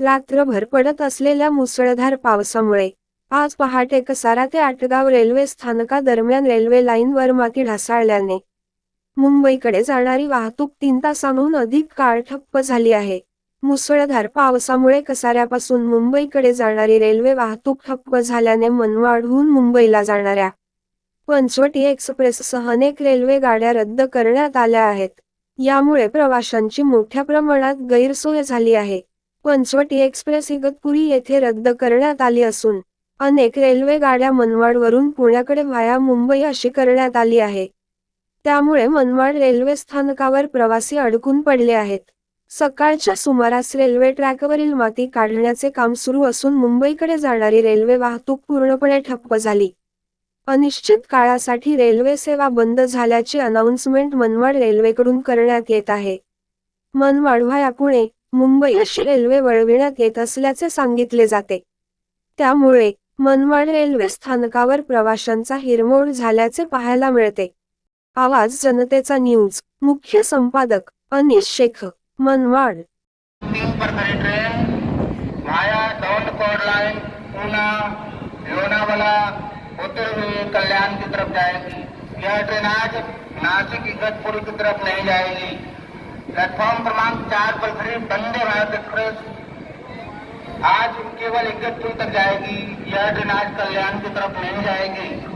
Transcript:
रात्रभर पडत असलेल्या मुसळधार पावसामुळे आज पहाटे कसारा ते आटगाव रेल्वे स्थानकादरम्यान रेल्वे लाईनवर माती ढासाळल्याने मुंबईकडे जाणारी वाहतूक तीन तासांहून अधिक काळ ठप्प झाली आहे. मुसळधार पावसामुळे कसाऱ्यापासून मुंबईकडे जाणारी रेल्वे वाहतूक ठप्प झाल्याने मनमाडहून मुंबईला जाणाऱ्या पंचवटी एक्सप्रेससह अनेक रेल्वे गाड्या रद्द करण्यात आल्या आहेत. यामुळे प्रवाशांची मोठ्या प्रमाणात गैरसोय झाली आहे. पंचवटी एक्सप्रेस इगतपुरी येथे रद्द करण्यात आली असून अनेक रेल्वे गाड्या मनमाडवरून पुण्याकडे व्हाया मुंबई अशी करण्यात आली आहे. त्यामुळे मनमाड रेल्वे स्थानकावर प्रवासी अडकून पडले आहेत. सकाळच्या सुमारास रेल्वे ट्रॅकवरील माती काढण्याचे काम सुरू असून मुंबईकडे जाणारी रेल्वे वाहतूक पूर्णपणे ठप्प झाली. अनिश्चित काळासाठी रेल्वे सेवा बंद झाल्याची अनाउन्समेंट मनमाड रेल्वेकडून करण्यात येत आहे. मनमाड व्हाया पुणे मुंबई रेल्वे वळविण्यात येत असल्याचे सांगितले जाते. त्यामुळे मनमाड रेल्वे स्थानकावर प्रवाशांचा हिरमोड झाल्याचे पाहायला मिळते. आवाज जनतेचा न्यूज मुख्य संपादक अनिश शेख मनमाड. कल्याण की तरफ जाएगी यह ट्रेन आज नासिक इगतपुरी की तरफ नहीं जाएगी प्लेटफॉर्म क्रमांक चार पर खड़ी वंदे भारत एक्सप्रेस। आज केवल इकतीस तक जाएगी। यह ट्रेन आज कल्याण की तरफ नहीं जाएगी।